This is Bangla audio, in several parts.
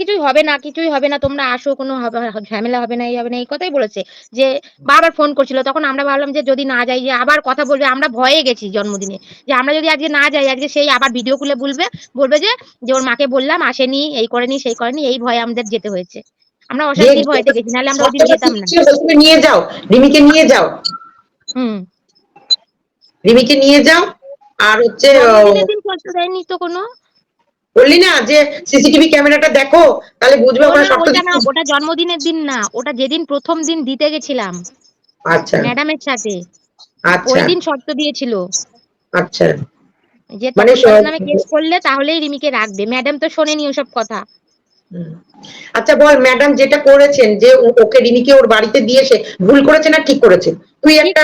কিছুই হবে না কিছুই হবে না তোমরা আসো কোনো হবে ঝামেলা হবে না এই হবে না এই কথাই বলেছে। যে বারবার ফোন করছিল তখন আমরা ভাবলাম যে যদি না যাই যে আবার কথা বলবে আমরা ভয়ে গেছি জন্মদিনে। যে আমরা যদি আজকে না যাই আজকে সেই আবার ভিডিও খুলে বলবে বলবে যে যে ওর মাকে বললাম আসেনি এই করেনি সেই করেনি এই ভয়ে আমাদের যেতে হয়েছে। আমরা অশান্তির ভয়তে গেছি নাহলে আমরা ওদিন যেতাম না। নিয়ে যাও রিমিকে নিয়ে যাও। হুম। রিমিকে নিয়ে যাও আর হচ্ছে দিন করতে দেয়নি তো কোনো? বললি না যে সিসিটিভি ক্যামেরাটা দেখো তাহলে বুঝবে ওটা- শর্ত ওটা জন্মদিনের দিন না ওটা যেদিন প্রথম দিন দিতে গেছিলাম। আচ্ছা। ম্যাডামের সাথে। আচ্ছা। ওই দিন শর্ত দিয়েছিল। আচ্ছা। যে মানে নামে কেস করলে তাহলেই রিমিকে রাখবে। ম্যাডাম তো শোনেনি ওসব কথা। আচ্ছা বল ম্যাডাম যেটা করেছেন যে ওকে রিমিকে ওর বাড়িতে দিয়েছে ভুল করেছে না ঠিক করেছে? তুই একটা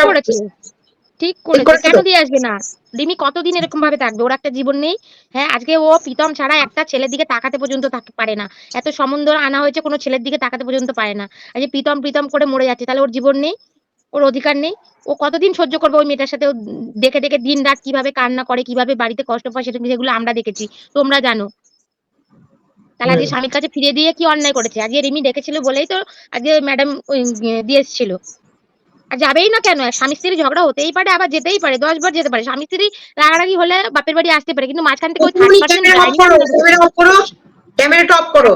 ঠিক করেছে। কেন দিয়ে আসবে না? রিমি কতদিন এরকম ভাবে থাকবে? ওর একটা জীবন নেই। হ্যাঁ আজকে ও প্রীতম ছাড়া একটা ছেলের দিকে তাকাতে পর্যন্ত থাকতে পারে না। এত সম্বন্ধ আনা হয়েছে কোনো ছেলের দিকে তাকাতে পর্যন্ত পারে না। আজকে প্রীতম প্রীতম করে মরে যাচ্ছে তাহলে ওর জীবন নেই? ওর অধিকার নেই? ও কতদিন সহ্য করবে ওই মেয়েটার সাথে? দেখে দেখে দিন রাত কীভাবে কান্না করে কীভাবে বাড়িতে কষ্ট পায় সেটা সেগুলো আমরা দেখেছি। তোমরা জানো। তাহলে আজকে স্বামীর কাছে ফিরিয়ে দিয়ে কি অন্যায় করেছে? আজকে রিমি ডেকেছিল বলেই তো আজকে ম্যাডাম দিয়ে এসেছিল। আর যাবেই না কেন? স্বামী স্ত্রী ঝগড়া হতেই পারে আবার যেতেই পারে দশ বার যেতে পারে। স্বামী স্ত্রী রাগারাগি হলে বাপের বাড়ি আসতে পারে কিন্তু মাঝখান থেকে করো।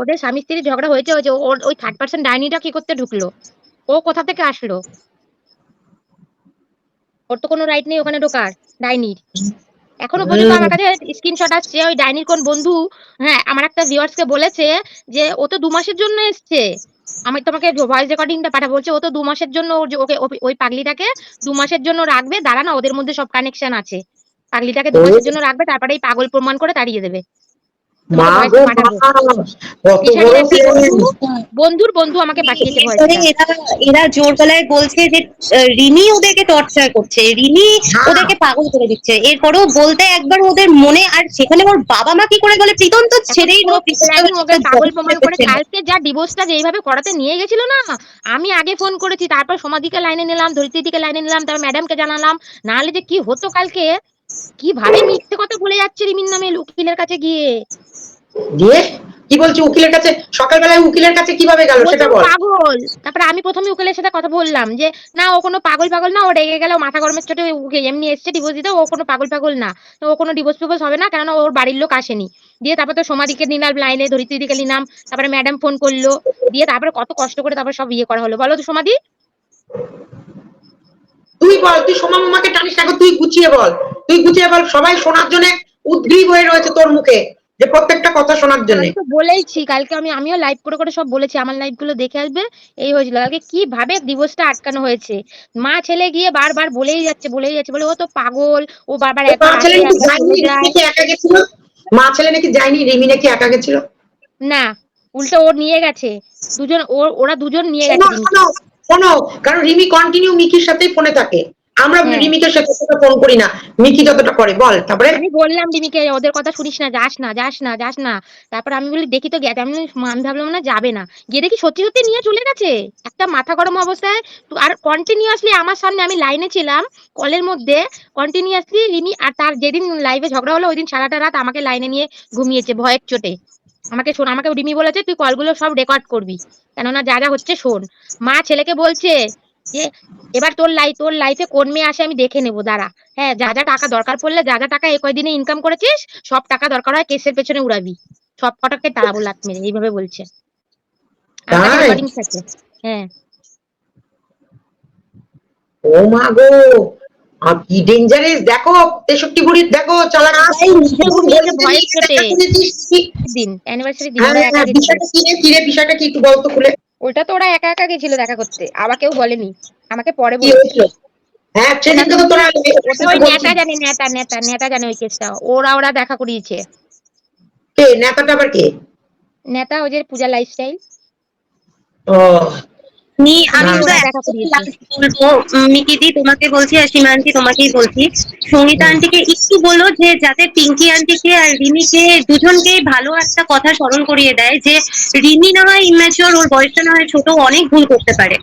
ওদের স্বামী স্ত্রী ঝগড়া হয়েছে ওই থার্ড পার্সেন্ট ডাইনিটা কি করতে ঢুকলো? ও কোথা থেকে আসলো? ওর তো কোনো রাইট নেই ওখানে ঢোকার ডাইনির এখনও পর্যন্ত আমার কাছে স্ক্রিনশট আসছে ওই ডাইনির কোন বন্ধু হ্যাঁ আমার একটা ভিউয়ার্স কে বলেছে যে ও তো দু মাসের জন্য এসছে। আমি তোমাকে ভয়েস রেকর্ডিংটা পাঠা বলছে ও তো দু মাসের জন্য ওকে ওই- পাগলিটাকে দু মাসের জন্য রাখবে দাঁড়া না ওদের মধ্যে সব কানেকশন আছে। পাগলিটাকে দু মাসের জন্য রাখবে তারপরে এই পাগল প্রমাণ করে তাড়িয়ে দেবে। বন্ধুর বন্ধু আমাকে পাঠিয়েছে এরা এরা জোর গলায় বলছে যে রিমি ওদেরকে টর্চার করছে। রিমি হ্যাঁ। ওদেরকে পাগল করে দিচ্ছে। এরপরেও বলতে একবার ওদের মনে আর সেখানে ওর বাবা মা কি করে বলে প্রীতম তো ছেড়েই পাগল প্রমাণ করে কালকে যা ডিভোর্সটা যেইভাবে করাতে নিয়ে গেছিল না আমি আগে ফোন করেছি তারপর সমাধিকে লাইনে নিলাম ধরিত্রীদিকে লাইনে নিলাম তারপর ম্যাডামকে জানালাম। নাহলে যে কি হতো কালকে? কীভাবে মিথ্যে কথা বলে যাচ্ছে রিমির নামে উকিলের কাছে গিয়ে? দিয়ে? কি বলছি উকিলের কাছে? সকালবেলায় উকিলের কাছে কীভাবে গেল সেটা বল। পাগল। তারপরে আমি প্রথমে উকিলের সাথে কথা বললাম যে না ও কোনো পাগল পাগল না ও রেগে গেল মাথা গরমের চোটে ওকে এমনি এসছে ডিভোর্স দিতে ও কোনো পাগল পাগল না। ও কোনো ডিভোর্স ফিভোর্স হবে না কেননা ওর বাড়ির লোক আসেনি। দিয়ে তারপর তো সমাধিকে নিলাম লাইনে ধরিত্রীদিকে নিলাম তারপরে ম্যাডাম ফোন করল দিয়ে তারপরে কত কষ্ট করে তারপর সব ইয়ে করা হলো। বলো তো সমাধি তুই বল তুই সোমা মামাকে টানিস না তুই গুছিয়ে বল। তুই গুছিয়ে বল সবাই শোনার জন্য উদ্গ্রীব হয়ে রয়েছে তোর মুখে। যে প্রত্যেকটা কথা শোনার জন্য। আমি তো বলেইছি কালকে আমি আমিও লাইভ করে করে সব বলেছি আমার লাইভগুলো দেখে আসবে এই হয়েছিল। আগে কীভাবে দিবসটা আটকানো হয়েছে? মা ছেলে গিয়ে বারবার বলেই যাচ্ছে বলেই যাচ্ছে বলে ও তো পাগল ও বারবার একা মা ছেলে নাকি একা গেছিল? মা ছেলে নাকি যায়নি রিমি নাকি একা গেছিল? না উল্টো ওর নিয়ে গেছে। দুজন ওর ওরা দুজন নিয়ে গেছে। শোনো কারণ রিমি কন্টিনিউ মিকির সাথেই ফোনে থাকে। আমরা। রিমিকে ফোন করি না। মিকি যতটা করে বল তারপরে? আমি বললাম রিমিকে ওদের কথা শুনিস না যাস না যাস না যাস না। তারপর আমি বলি দেখি তো গেছে আমি আমি ভাবলাম না যাবে না। গিয়ে দেখি সত্যি সত্যি নিয়ে চলে গেছে। একটা মাথা গরম অবস্থায়। আর কন্টিনিউয়াসলি আমার সামনে আমি লাইনে ছিলাম কলের মধ্যে। কন্টিনিউয়াসলি রিমি আর তার যেদিন লাইভে ঝগড়া হলো ওই দিন সারাটা রাত আমাকে লাইনে নিয়ে ঘুমিয়েছে ভয়ের চোটে। আমাকে শোন আমাকে রিমি বলেছে তুই কলগুলো সব রেকর্ড করবি। কেননা যা যা হচ্ছে শোন। মা ছেলেকে বলছে যে এবার তোর লাই তোর লাইফে কোন মেয়ে আসে আমি দেখে নেব দাঁড়া। হ্যাঁ যা যা টাকা দরকার পড়লে যা যা টাকা এই কয়দিনে ইনকাম করেছিস সব টাকা দরকার হয় কেসের পেছনে উড়াবি। সব কটাকে তাড়াবো লাত মেরে এইভাবে বলছে। হ্যাঁ। ও মা গো কি ডেঞ্জারাস দেখো তেষট্টি বুড়ির দেখো। দিন অ্যানিভার্সারি দিন বিষয়টা কি রে কি রে বিষয়টা কি একটু বলতো খুলে। ওটা তো ওরা একা একা গেছিল দেখা করতে আবার কেউ বলেনি আমাকে পরে বলেছিল হ্যাঁ সেদিনকে তো তোরা নেতা জানে নেতা নেতা নেতা জানে ওই কেসটা ওরা ওরা দেখা করিয়েছে। কে নেতাটা আবার কে? নেতা ওই যে পূজা লাইফস্টাইল ও নি। আমি। একটা বলব মিকি দি তোমাকে বলছি আর সীমা আন্টি তোমাকেই বলছি। সঙ্গীতা আন্টিকে একটু বলো যে যাতে পিঙ্কি আন্টিকে আর রিমিকে দুজনকেই ভালো একটা কথা স্মরণ করিয়ে দেয় যে রিমি না হয় ইম্যাচিওর ওর বয়সটা না হয় ছোট অনেক ভুল করতে পারে।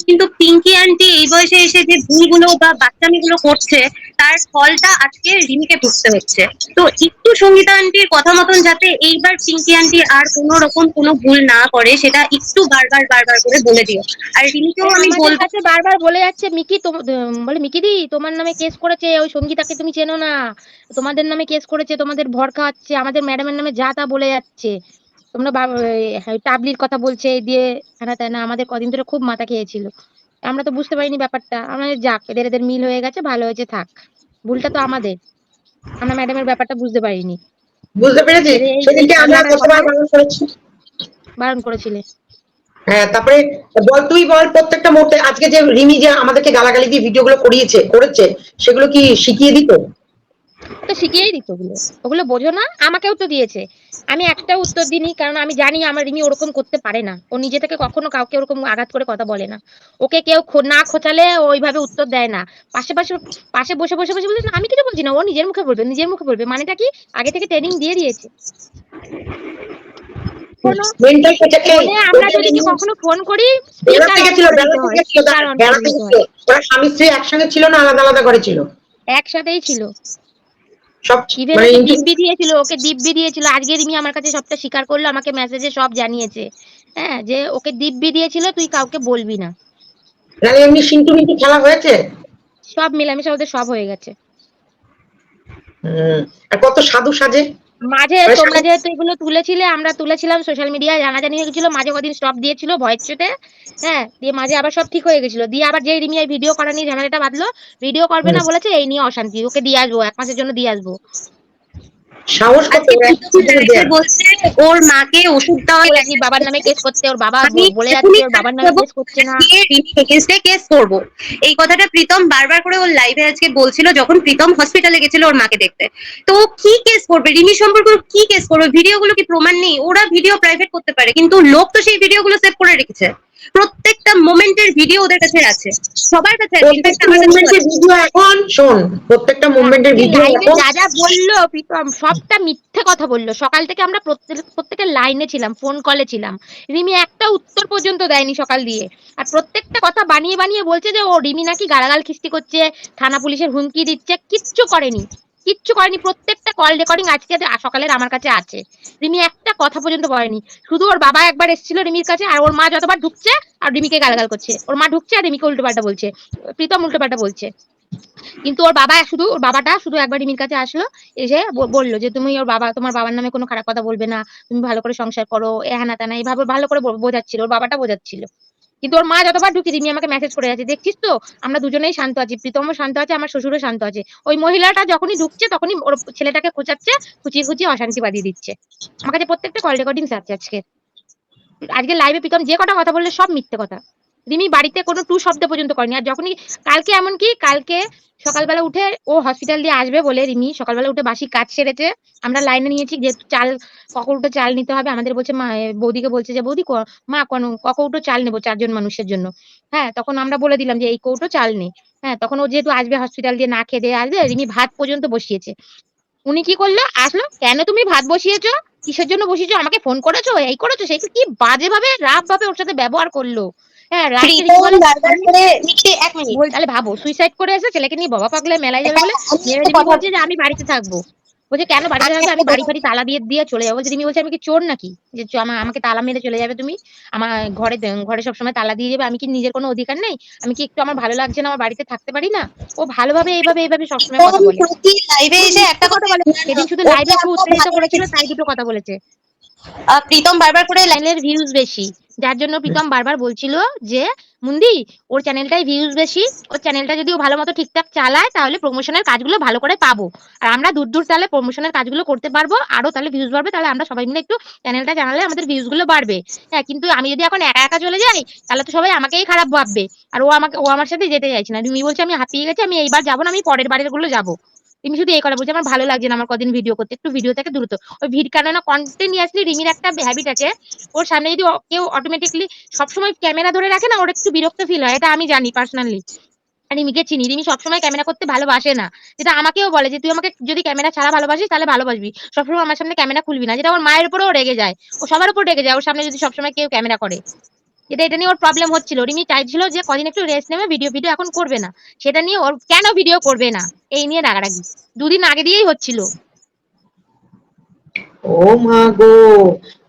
কিন্তু পিঙ্কি আন্টি এই বয়সে এসে যে ভুলগুলো বা বাচ্চামিগুলো করছে তার ফলটা আজকে রিমিকে ভুগতে হচ্ছে তো একটু সঙ্গীতা আন্টির কথা মতন যাতে এইবার পিঙ্কি আন্টি আর কোনো রকম কোনো ভুল না করে সেটা একটু বারবার বারবার করে বলে দিও আর রিমিকেও আমি আমাদের বলব বারবার বলে যাচ্ছে মিকি বলে মিকি দি তোমার নামে কেস করেছে ওই সঙ্গীতাকে তুমি চেনো না তোমাদের নামে কেস করেছে তোমাদের ভর খাওয়াচ্ছে আমাদের ম্যাডামের নামে যা তা বলে যাচ্ছে তোমরা টাবলির কথা বলছে এই দিয়ে তাই না আমাদের কদিন ধরে খুব মাথা খেয়েছিল আমরা তো বুঝতে পারিনি ব্যাপারটা। আমাদের যাক এদের এদের মিল হয়ে গেছে ভালো হয়েছে থাক। ভুলটা তো আমাদের। আমরা ম্যাডামের ব্যাপারটা বুঝতে পারিনি। বুঝতে পেরেছি? সেদিনকে আমরা আমরা কতবার বারণ করেছি। বারণ করেছিলে। হ্যাঁ তারপরে বল তুই বল প্রত্যেকটা মুহূর্তে আজকে যে রিমি যে আমাদেরকে গালাগালি দিয়ে ভিডিওগুলো করিয়েছে করেছে সেগুলো কি শিখিয়ে দিত? তো শিখিয়েই দিত ওগুলো। ওগুলো বোঝো না আমাকেও তো দিয়েছে। আমি একটা উত্তর দিইনি কারণ আমি জানি আমার রিমি ওরকম করতে পারে না। ও নিজে থেকে কখনো কাউকে ওরকম আঘাত করে কথা বলে না। ওকে কেউ না খোঁচালে ওইভাবে উত্তর দেয় না। পাশে পাশে পাশে বসে বসে বসে বলছে আমি কিছু বলছি না ও নিজের মুখে বলবে নিজের মুখে বলবে। মানেটা কি? আগে থেকে ট্রেনিং দিয়ে দিয়েছে। আমরা যদি কখনো ফোন করি স্বামী স্ত্রী একসঙ্গে ছিল না আলাদা আলাদা করে ছিল? একসাথেই ছিল। সব মানে দিব্যি দিয়েছিল ওকে দিব্যি দিয়েছিল আজকে রিমি আমার কাছে সবটা স্বীকার করল আমাকে মেসেজে সব জানিয়েছে। হ্যাঁ যে ওকে দিব্যি দিয়েছিল তুই কাউকে বলবি না। মানে এমনি সিন্টু মিন্টু খেলা হয়েছে? সব মিলামিশা ওদের সব হয়ে গেছে। আর কত সাধু সাজে? মাঝে তোমরা যেহেতু এগুলো তুলেছিলে আমরা তুলেছিলাম সোশ্যাল মিডিয়ায় জানাজানি হয়ে গেছিল মাঝে কদিন স্টপ দিয়েছিল ভয়েস চোটে হ্যাঁ দিয়ে মাঝে আবার সব ঠিক হয়ে গেছিল। দিয়ে আবার যে রিমি ভিডিও করা নিয়ে ঝামেলাটা বাঁধলো ভিডিও করবে না বলেছে এই নিয়ে অশান্তি ওকে দিয়ে আসব এক মাসের জন্য দিয়ে আসব। সাহস কত এ দেয়। বলছে ওর মাকে ওষুধ দেওয়া বলেছি বাবার নামে কেস করতে ওর বাবা বলে যাচ্ছে ওর বাবার নামে কেস করছে না। এগেইনস্টে কেস করব। এই কথাটা প্রীতম বারবার করে ওর লাইভে আজকে বলছিল যখন প্রীতম হসপিটালে গেছিল ওর মাকে দেখতে। তো ও কি কেস করবে? রিমি সম্পর্কে কি কেস করবে? ভিডিওগুলো কি প্রমাণ নেই? ওরা ভিডিও প্রাইভেট করতে পারে কিন্তু লোক তো সেই ভিডিওগুলো সেভ করে রেখেছে। প্রত্যেকটা মোমেন্টের ভিডিও ওদের কাছে আছে। সবার কাছে। ভিডিও এখন শোন প্রত্যেকটা মুভমেন্টের ভিডিও যা যা বলল প্রীতম সবটা মিথ্যে কথা বলল। সকাল থেকে আমরা প্রত্যেক প্রত্যেকের লাইনে ছিলাম ফোন কলে ছিলাম। রিমি একটা উত্তর পর্যন্ত দেয়নি সকাল দিয়ে। আর প্রত্যেকটা কথা বানিয়ে বানিয়ে বলছে যে ও রিমি নাকি গালাগাল খিস্তি করছে থানা পুলিশের হুমকি দিচ্ছে কিচ্ছু করেনি। কিচ্ছু করেনি। প্রত্যেকটা কল রেকর্ডিং আজকে সকালের আমার কাছে আছে। রিমি একটা কথা পর্যন্ত বলেনি। শুধু ওর বাবা একবার এসেছিল রিমির কাছে আর ওর মা যতবার ঢুকছে আর রিমিকে গালাগাল করছে। ওর মা ঢুকছে আর রিমিকে উল্টো পাল্টা বলছে। প্রীতম উল্টো পাল্টা বলছে। কিন্তু ওর বাবা শুধু, ওর বাবাটা শুধু একবার রিমির কাছে আসলো, এসে বলল যে, তুমি ওর বাবা, তোমার বাবার নামে কোনো খারাপ কথা বলবে না। তুমি ভালো করে সংসার করো, এ হ্যানা ত্যানা। এইভাবে ভালো করে বোঝাচ্ছিল। ওর বাবাটা বোঝাচ্ছিল। কিন্তু ওর মা যতবার ঢুকি রিমি আমাকে মেসেজ করে যাচ্ছে, দেখছিস তো? আমরা দুজনেই শান্ত আছি, প্রীতমও শান্ত আছে, আমার শ্বশুরও শান্ত আছে। ওই মহিলাটা যখনই ঢুকছে, তখনই ওর ছেলেটাকে খোঁচাচ্ছে, খুঁচিয়ে খুঁচিয়ে অশান্তি বাদিয়ে দিচ্ছে। আমার কাছে প্রত্যেকটা কল রেকর্ডিংস আছে আজকে। আজকে লাইভে প্রীতম যে কটা কথা বললে সব মিথ্যে কথা। রিমি বাড়িতে কোনো টু শব্দ পর্যন্ত করেনি। আর যখনই কালকে এমনকি কালকে সকালবেলা উঠে ও হসপিটাল দিয়ে আসবে বলে রিমি, সকালবেলা উঠে বাসি কাজ সেরেছে। আমরা লাইনে নিয়েছি যেহেতু চাল ককৌটো চাল নিতে হবে। আমাদের বলছে মা বৌদিকে বলছে যে, বৌদি মা কোন ককৌটো চাল নেব চারজন মানুষের জন্য? হ্যাঁ তখন আমরা বলে দিলাম যে, এই কৌটো চাল নেই হ্যাঁ তখন ও যেহেতু আসবে হসপিটাল দিয়ে না খেয়ে দিয়ে আসবে, রিমি ভাত পর্যন্ত বসিয়েছে। উনি কি করল? আসলো, কেন তুমি ভাত বসিয়েছো? কিসের জন্য বসিয়েছো? আমাকে ফোন করেছ? এই করেছ? সেই কি বাজে ভাবে রাফ ভাবে ওর সাথে ব্যবহার করল? হ্যাঁ বল তাহলে ভাবো সুইসাইড করে এসে ছেলেকে নিয়ে বাবা পাগলে মেলায় যাবে বলে বলছে যে আমি বাড়িতে থাকব। বলছে কেন বাড়িতে থাকবে? আমি বাড়ি ফাড়ি তালা দিয়ে দিয়ে চলে যাব। বলছে রিমি বলছে আমি কি চোর নাকি? যে আমাকে তালা মেরে চলে যাবে তুমি? আমার ঘরে ঘরে সবসময় তালা দিয়ে যাবে আমি কি নিজের কোনো অধিকার নেই? আমি কি একটু আমার ভালো লাগছে না আমার বাড়িতে থাকতে পারি না? ও ভালোভাবে এইভাবে এইভাবে সবসময় কথা বলে। লাইভে এসে একটা কথা বলে সেদিন শুধু লাইভে উত্তেজিত করেছিল তাই দুটো কথা বলেছে। প্রীতম বারবার করে লাইনের ভিউজ বেশি। যার জন্য প্রীতম বারবার বলছিল যে মুন্দি ওর চ্যানেলটাই ভিউজ বেশি ওর চ্যানেলটা যদি ও ভালো মতো ঠিকঠাক চালায় তাহলে প্রমোশনের কাজগুলো ভালো করে পাবো। আর আমরা দূর দূর তাহলে প্রমোশনের কাজগুলো করতে পারব আরও তাহলে ভিউজ বাড়বে তাহলে আমরা সবাই মিলে একটু চ্যানেলটা জানালে আমাদের ভিউজগুলো বাড়বে। হ্যাঁ কিন্তু আমি যদি এখন একা একা চলে যাই তাহলে তো সবাই আমাকেই খারাপ ভাববে। আর ও আমাকে ও আমার সাথে যেতে চাইছে না। রিমি বলছে আমি হাঁপিয়ে গেছি আমি এইবার যাব না আমি পরের বারেরগুলো যাব। রিমি শুধু এই কথা বলছে, আমার ভালো লাগছে না আমার কদিন ভিডিও করতে, একটু ভিডিও থেকে দ্রুত ওই ভিড় কেননা কন্টিনিউয়াসলি রিমির একটা হ্যাবিট আছে, ওর সামনে যদি কেউ অটোমেটিকলি সবসময় ক্যামেরা ধরে রাখে না, ওর একটু বিরক্ত ফিল হয়, এটা আমি জানি পার্সোনালি রিমিকে চিনি, রিমি সবসময় ক্যামেরা করতে ভালোবাসে না। যেটা আমাকেও বলে যে, তুই আমাকে যদি ক্যামেরা ছাড়া ভালোবাসিস, তাহলে ভালোবাসবি। সবসময় আমার সামনে ক্যামেরা খুলবি না। যেটা ওর মায়ের উপরেও রেগে যায়। ও সবার উপর রেগে যায়, ওর সামনে যদি সবসময় কেউ ক্যামেরা করে। যেটা এটা নিয়ে ওর প্রবলেম হচ্ছিল। রিমি চাইছিল যে কদিন একটু রেস্ট নেবে ভিডিও ভিডিও এখন করবে না। সেটা নিয়ে ওর কেন ভিডিও করবে না? এই নিয়ে রাগারাগি। দুদিন আগে দিয়েই হচ্ছিল। ও মা গো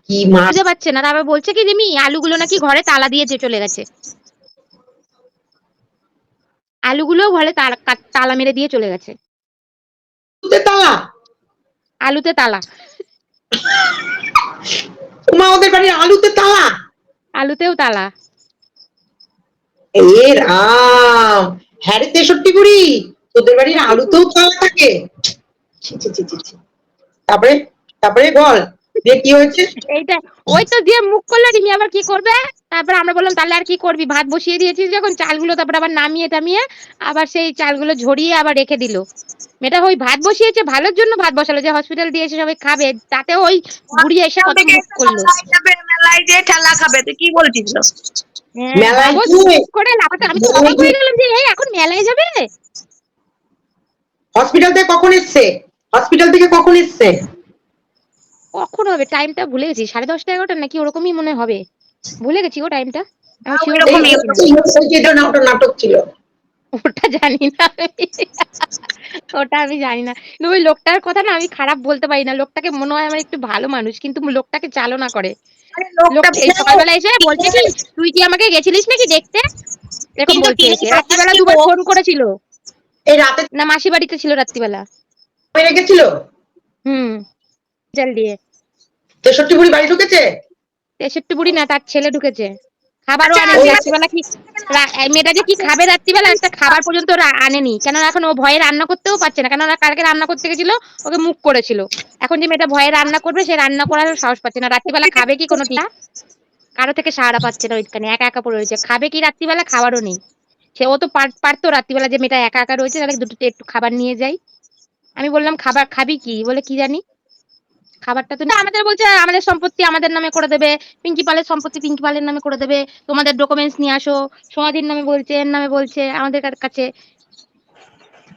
কি মা বুঝতে পারছে না। তারপর বলছে কি রিমি আলুগুলো নাকি ঘরে তালা দিয়ে যে চলে গেছে। আলুগুলো ঘরে তালা তালা মেরে দিয়ে চলে গেছে। তালা? আলুতে তালা। মা ওদের বাড়ির আলুতে তালা? আলুতেও তালা। এ রাম হ্যাঁ রে তেষট্টি কুড়ি তোদের বাড়ির আলুতেও তালা থাকে। তারপরে তারপরে বল দিয়ে কি হয়েছে? এইটা ওই তো দিয়ে মুখ করল রিমি আবার কি করবে? তারপর আমরা বললাম তাহলে আর কি করবি? ভাত বসিয়ে দিয়েছিস যখন চালগুলো তারপর আবার নামিয়ে টামিয়ে আবার সেই চালগুলো ঝরিয়ে আবার রেখে দিল। মেয়েটা ওই ভাত বসিয়েছে ভালোর জন্য ভাত বসালো। যে হসপিটাল দিয়েছে সবাই খাবে তাতে ওই বুড়ি এসে কত মুখ করল। মেলায় যে ঠেলা খাবে তুই কি বলছিস? হ্যাঁ, মেলায় করে আমি তো অবাক হয়ে গেলাম যে এই এখন মেলায় যাবে? হসপিটাল থেকে কখন এসছে? হসপিটাল থেকে কখন এসছে? কখন হবে? টাইমটা ভুলে গেছি সাড়ে দশটা এগারোটা নাকি ওরকমই মনে হবে। ভুলে গেছি গো টাইমটা নাটক ছিল। ওটা জানি না। ওটা আমি জানি না। কিন্তু ওই লোকটার কথা না আমি খারাপ বলতে পারি না। লোকটাকে মনে হয় আমার একটু ভালো মানুষ কিন্তু লোকটাকে চালনা করে। লোকটা লোকটা এই সকালবেলা এসে বলছে কি তুই কি আমাকে গেছিলিস নাকি দেখতে? এরকম বলছে এসে। রাত্রিবেলা দুবার ফোন করেছিল। এই রাতে না মাসি বাড়িতে ছিল রাত্রিবেলা। মেরে রেখেছিল? হুম জল দিয়ে। তেষট্টি কুড়ি বাড়ি ঢুকেছে? তেষট্টি বুড়ি না তার ছেলে ঢুকেছে। খাবারও আচ্ছা, আনেনি আচ্ছা। রাত্রিবেলা কি মেয়েটা যে কি খাবে রাত্রিবেলা একটা খাবার পর্যন্ত ওরা আনেনি। কেননা এখন ও ভয়ে রান্না করতেও পারছে না। কেননা কালকে রান্না করতে গেছিল ওকে মুখ করেছিল। এখন যে মেয়েটা ভয়ে রান্না করবে সে রান্না করার সাহস পাচ্ছে না। রাত্রিবেলা খাবে কি কোনো টিয়া কারও থেকে সাহারা পাচ্ছে না ওইখানে একা একা পড়ে রয়েছে। খাবে কি রাত্রিবেলা? খাবারও নেই। সে ও তো পার- পারতো রাত্রিবেলা যে মেয়েটা একা একা রয়েছে তাহলে দুটো একটু খাবার নিয়ে যাই। আমি বললাম খাবার খাবি কি? বলে কি জানি? খাবারটা তো না, আমাদের বলছে আমাদের সম্পত্তি আমাদের নামে করে দেবে পিঙ্কি পালের সম্পত্তি পিঙ্কি পালের নামে করে দেবে তোমাদের ডকুমেন্টস নিয়ে আসো সমাধির নামে বলছে এর নামে বলছে আমাদের কাছে।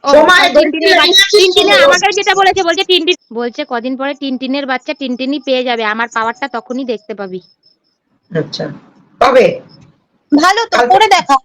বলছি, বাচ্চা- আমি আছি, টিনটিনে সোমা। আমাকে যেটা বলেছে বলছে টিনটিন বলছে কদিন পরে টিনটিনের বাচ্চা টিনটিনই পেয়ে যাবে আমার পাওয়ারটা তখনই দেখতে পাবি। আচ্ছা। কবে ভালো তো করে দেখা